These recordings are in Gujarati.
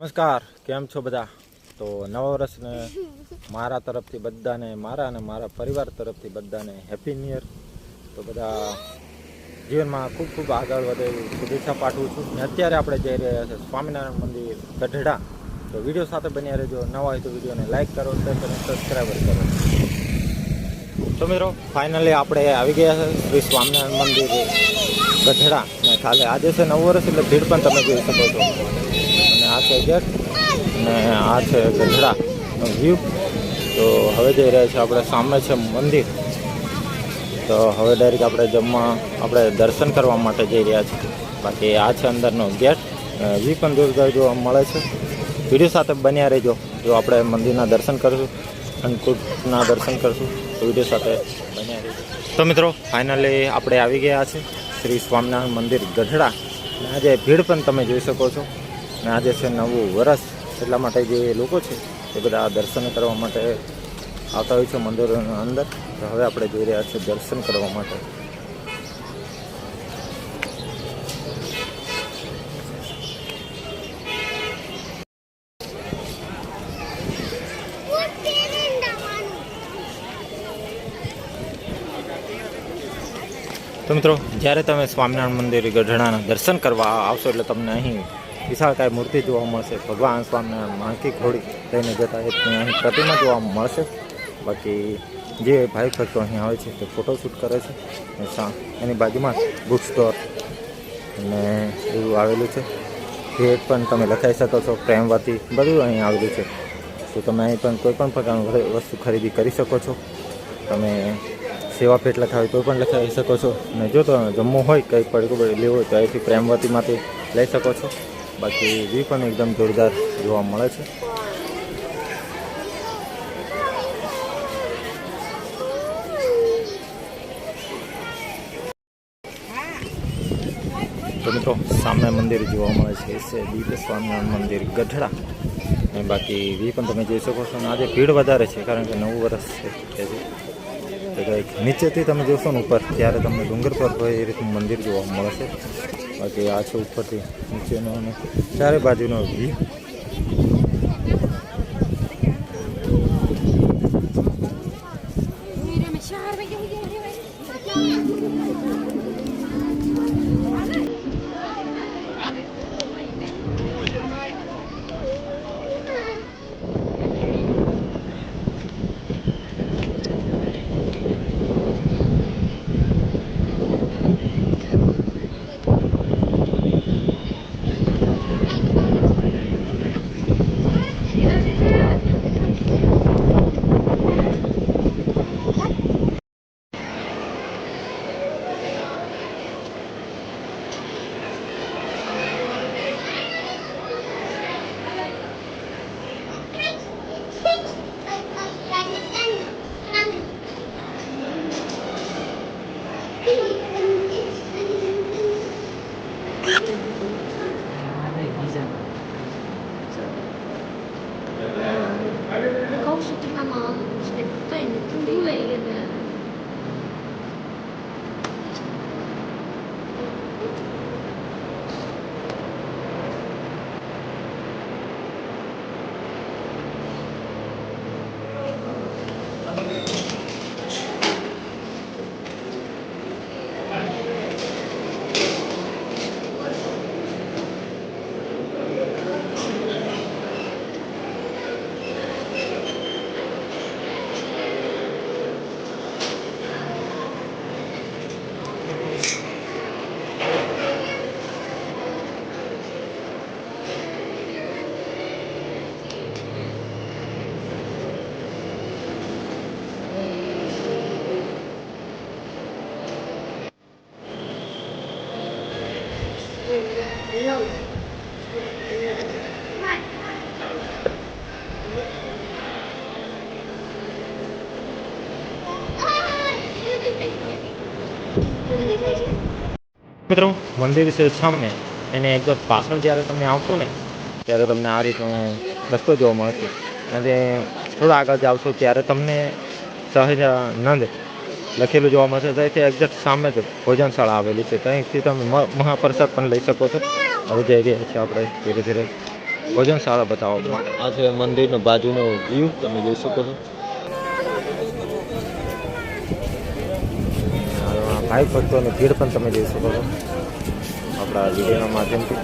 નમસ્કાર, કેમ છો બધા? તો નવા વર્ષને મારા તરફથી બધાને, મારા અને મારા પરિવાર તરફથી બધાને હેપી ન્યુ યર તો બધા જીવનમાં ખૂબ ખૂબ આગળ વધે શુભેચ્છા પાઠવું છું. ને અત્યારે આપણે જઈ રહ્યા છીએ સ્વામિનારાયણ મંદિર ગઢડા. તો વીડિયો સાથે બન્યા રહેજો. નવા હોય તો વિડીયોને લાઈક કરો, શેર કરો સબસ્ક્રાઈબર કરો. તો મિત્રો ફાઇનલી આપણે આવી ગયા છે શ્રી સ્વામિનારાયણ મંદિર ગઢડા. ને ખાલી આજે છે નવું વર્ષ, એટલે ભીડ પણ તમે જોઈ શકો છો. આ છે ગેટ અને આ છે ગઢડાનો વ્યૂ તો હવે જઈ રહ્યા છે આપણે સામે છે મંદિર. તો હવે ડાયરેક્ટ આપણે જમવા, આપણે દર્શન કરવા માટે જઈ રહ્યા છીએ. બાકી આ છે અંદરનો ગેટ. વ્યૂ પણ જોરદાર જોવા મળે છે. વીડિયો સાથે બન્યા રહેજો. જો આપણે મંદિરના દર્શન કરીશું અન્નકૂટના દર્શન કરીશું, તો વીડિયો સાથે બન્યા રહેજો. તો મિત્રો ફાઇનલી આપણે આવી ગયા છે શ્રી સ્વામિનારાયણ મંદિર ગઢડા. આજે ભીડ પણ તમે જોઈ શકો છો. અને આજે છે નવું વરસ એટલા માટે જે લોકો છે એ બધા દર્શન કરવા માટે આવતા હોય છે મંદિરોની અંદર. તો હવે આપણે જઈ રહ્યા છીએ દર્શન કરવા માટે. તો મિત્રો, જ્યારે તમે સ્વામિનારાયણ મંદિર ગઢડાના દર્શન કરવા આવશો એટલે તમને અહીં વિશાળકાય મૂર્તિ જોવા મળશે. ભગવાન સ્વામિનારાયણ માણકી ઘોડી લઈને જતા એક અહીં પ્રતિમા જોવા મળશે. બાકી જે ભાઈ ભક્તો અહીં આવે છે તે ફોટોશૂટ કરે છે. એની બાજુમાં બુક સ્ટોર અને એવું આવેલું છે. ભેટ પણ તમે લખાઈ શકો છો, પ્રેમવતી બધું અહીં આવેલું છે. તો તમે અહીં પણ કોઈ પણ પ્રકારનું વસ્તુ ખરીદી કરી શકો છો. તમે સેવા પેટ લખાવી તો પણ લખાવી શકો છો. અને જો તો જમવું હોય, કંઈ પડકું લેવું હોય તો અહીંથી પ્રેમવતીમાંથી લઈ શકો છો. બાકી વ્યૂ પણ એકદમ જોરદાર જોવા મળે છે. તો મિત્રો, સામે મંદિર જોવા મળે છે. છે દીપ સ્વામિનારાયણ મંદિર, ગઢડા. અને બાકી વી પણ તમે જોઈ શકો છો. અને આજે ભીડ વધારે છે, કારણ કે નવું વર્ષ છે. તો કંઈક નીચેથી તમે જોશો ને ઉપર, ત્યારે તમને ડુંગર પર હોય એ રીતનું મંદિર જોવા મળશે. બાકી આ છે ઉપરથી નીચેનો અને ચારે બાજુનો વ્યૂ 是这吗？Yeah. મિત્રો, મંદિર છે સામે. એને એકદમ પાછળ જ્યારે તમે આવશો ને, ત્યારે તમને આ રીતનો રસ્તો જોવા મળશે. અને થોડા આગળ જાવશો ત્યારે તમને સહજાનંદ લખેલું જોવા મળશે. ત્યાંથી એક્ઝેક્ટ સામે જ ભોજનશાળા આવેલી છે. ત્યાંથી તમે મહાપ્રસાદ પણ લઈ શકો છો. હવે જઈ રહ્યા છીએ આપણે ધીરે ધીરે ભોજનશાળા બતાવો આ છે મંદિરનો બાજુનો વ્યૂ તમે જોઈ શકો છો. ભાઈ ભક્તોની ભીડ પણ તમે જોઈ શકો છો. આપણા વિડીયોના માધ્યમથી.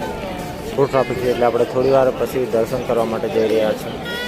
ફૂલ ટ્રાફિક છે એટલે આપણે થોડી વાર પછી દર્શન કરવા માટે જઈ રહ્યા છીએ.